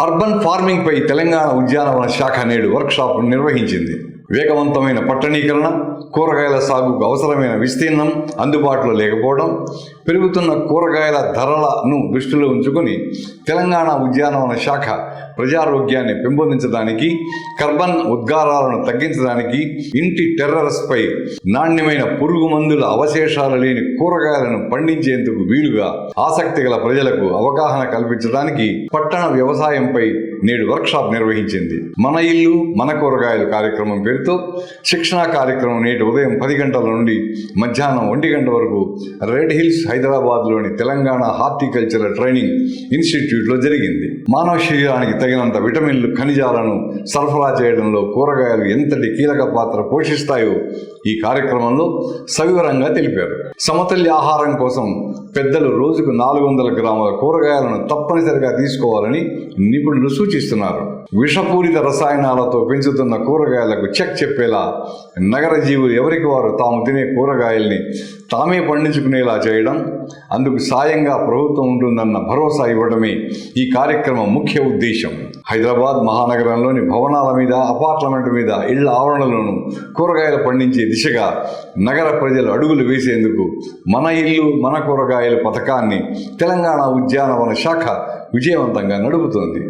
Urban farming పై తెలంగాణ ఉద్యానవన శాఖ నేడు వర్క్షాప్ నిర్వహించింది. వేగవంతమైన పట్టణీకరణ కూరగాయల సాగుకు అవసరమైన విస్తీర్ణం అందుబాటులో లేకపోవడం పెరుగుతున్న కూరగాయల ధరలను దృష్టిలో ఉంచుకొని తెలంగాణ ఉద్యానవన శాఖ ప్రజారోగ్యాన్ని పెంపొందించడానికి కర్బన్ ఉద్గారాలను తగ్గించడానికి ఇంటి టెర్రస్పై నాణ్యమైన పురుగు మందుల అవశేషాలు లేని కూరగాయలను పండించేందుకు వీలుగా ఆసక్తి గల ప్రజలకు అవగాహన కల్పించడానికి పట్టణ వ్యవసాయంపై నేడు వర్క్షాప్ నిర్వహించింది. మన ఇల్లు మన కూరగాయలు కార్యక్రమం పేరుతో శిక్షణా కార్యక్రమం నేటి ఉదయం పది గంటల నుండి మధ్యాహ్నం ఒంటి గంట వరకు రెడ్ హిల్స్ హైదరాబాద్లోని తెలంగాణ హార్టికల్చరల్ ట్రైనింగ్ ఇన్స్టిట్యూట్లో జరిగింది. మానవ శరీరానికి తగినంత విటమిన్లు ఖనిజాలను సరఫరా చేయడంలో కూరగాయలు ఎంతటి కీలక పాత్ర పోషిస్తాయో ఈ కార్యక్రమంలో సవివరంగా తెలిపారు. సమతుల్య ఆహారం కోసం పెద్దలు రోజుకు నాలుగు వందల గ్రాముల కూరగాయలను తప్పనిసరిగా తీసుకోవాలని నిపుణులు సూచిస్తున్నారు. విషపూరిత రసాయనాలతో పెంచుతున్న కూరగాయలకు చెక్ చెప్పేలా నగర జీవులు ఎవరికి వారు? తాము తినే కూరగాయల్ని తామే పండించుకునేలా చేయడం అందుకు సాయంగా ప్రభుత్వం ఉంటుందన్న భరోసా ఇవ్వడమే ఈ కార్యక్రమం ముఖ్య ఉద్దేశం. హైదరాబాద్ మహానగరంలోని భవనాల మీద అపార్ట్మెంట్ మీద ఇళ్ళ ఆవరణలోనూ కూరగాయలు పండించే దిశగా నగర ప్రజలు అడుగులు వేసేందుకు మన ఇల్లు మన కూరగాయల పథకాన్ని తెలంగాణ ఉద్యానవన శాఖ విజయవంతంగా నడుపుతోంది.